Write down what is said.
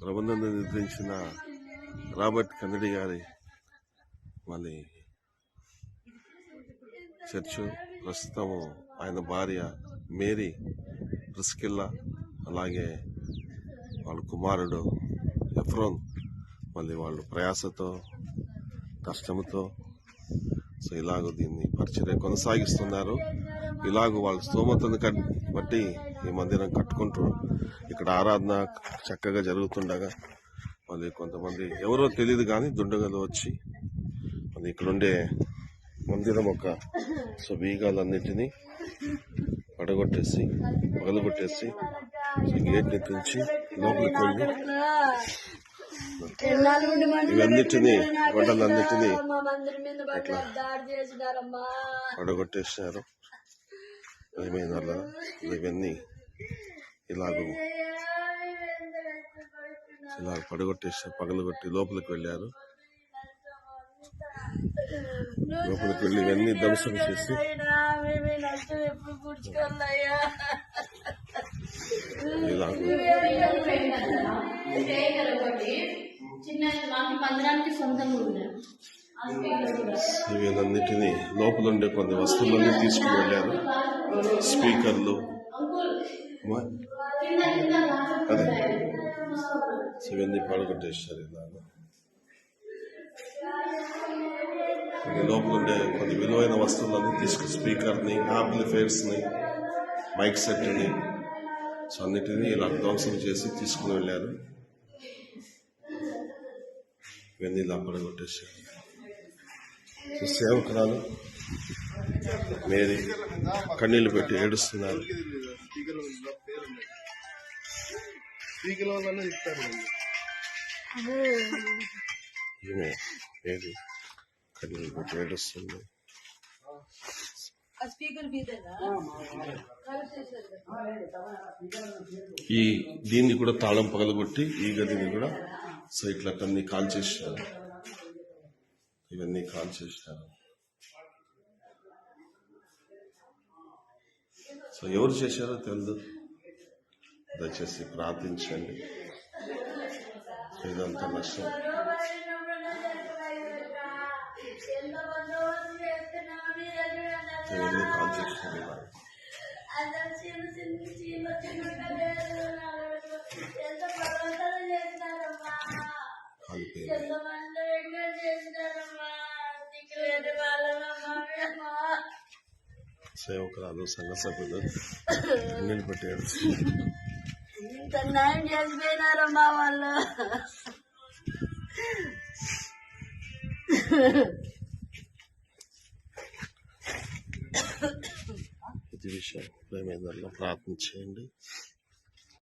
ప్రబంధం నిద్రించిన రాబర్ట్ కన్నడి గారి మళ్ళీ చర్చు. ప్రస్తుతము ఆయన భార్య మేరీ ప్రిస్కిల్లా అలాగే వాళ్ళ కుమారుడు ఎఫ్రోన్. మళ్ళీ వాళ్ళు ప్రయాసతో కష్టంతో సో ఇలాగ దీన్ని పరిచర్య కొనసాగిస్తున్నారు. ఇలాగ వాళ్ళ స్తోమతను బట్టి ఈ మందిరం కట్టుకుంటూ ఇక్కడ ఆరాధన చక్కగా జరుగుతుండగా మళ్ళీ కొంతమంది ఎవరో తెలియదు కానీ దుండగలు వచ్చి మళ్ళీ ఇక్కడ ఉండే మందిరం ఒక సుబీగాలన్నింటినీ పడగొట్టేసి పగలగొట్టేసి గేట్ గేట్ని లోపలికి వెళ్ళి ఇవన్నిటినీ దాడి చేసినారమ్మా పడగొట్టేసినారు ఇవన్నీ ఇలాగ ఇలా పడగొట్టేసి పగలగొట్టి లోపలికి వెళ్ళారు. లోపలికి వెళ్ళి ఇవన్నీ ధ్వంసం చేసి ఇవన్నిటినీ లోపల ఉండే కొన్ని వస్తువులన్నీ తీసుకుని వెళ్ళారు. స్పీకర్లు. అదే. ఇవన్నీ పడగొట్టేసారు ఇలాగ. కొన్ని లోపల ఉండే కొన్ని విలువైన వస్తువులన్నీ తీసుకు స్పీకర్ని ఆంప్లిఫైర్స్ని మైక్ సెట్ని సో అన్నిటినీ ఇలా ధ్వంసం చేసి తీసుకుని వెళ్ళారు. ఇవన్నీ ఇలా పడగొట్టేసారు సో సేవకురాలు మేరీ కన్నీళ్ళు పెట్టి ఏడుస్తున్నారు. స్పీకర్ ఈమె మేరీ పెట్టి ఏడుస్తుంది. ఈ దీన్ని కూడా తాళం పగలగొట్టి ఈ గదిని కూడా సో ఇట్లా అన్ని కాల్ చేసినారు ఇవన్నీ కాల్ చేసినారు సో ఎవరు చేశారో తెలియదు దయచేసి ప్రార్థించండి. ఇదంత నష్టం. ఎంత బందోబస్తు చేస్తున్నావు నీ దగ్గర కాల్ చేసినారు సేవకురాలు సంఘ సభ్యులు కన్నీళ్ళు పెట్టి ఏడుస్తున్నారు. ఇంత న్యాయం చేసిపోయినారమ్మా వాళ్ళు. ఇది విషయం ప్రేమేందర్లో ప్రార్థన చేయండి.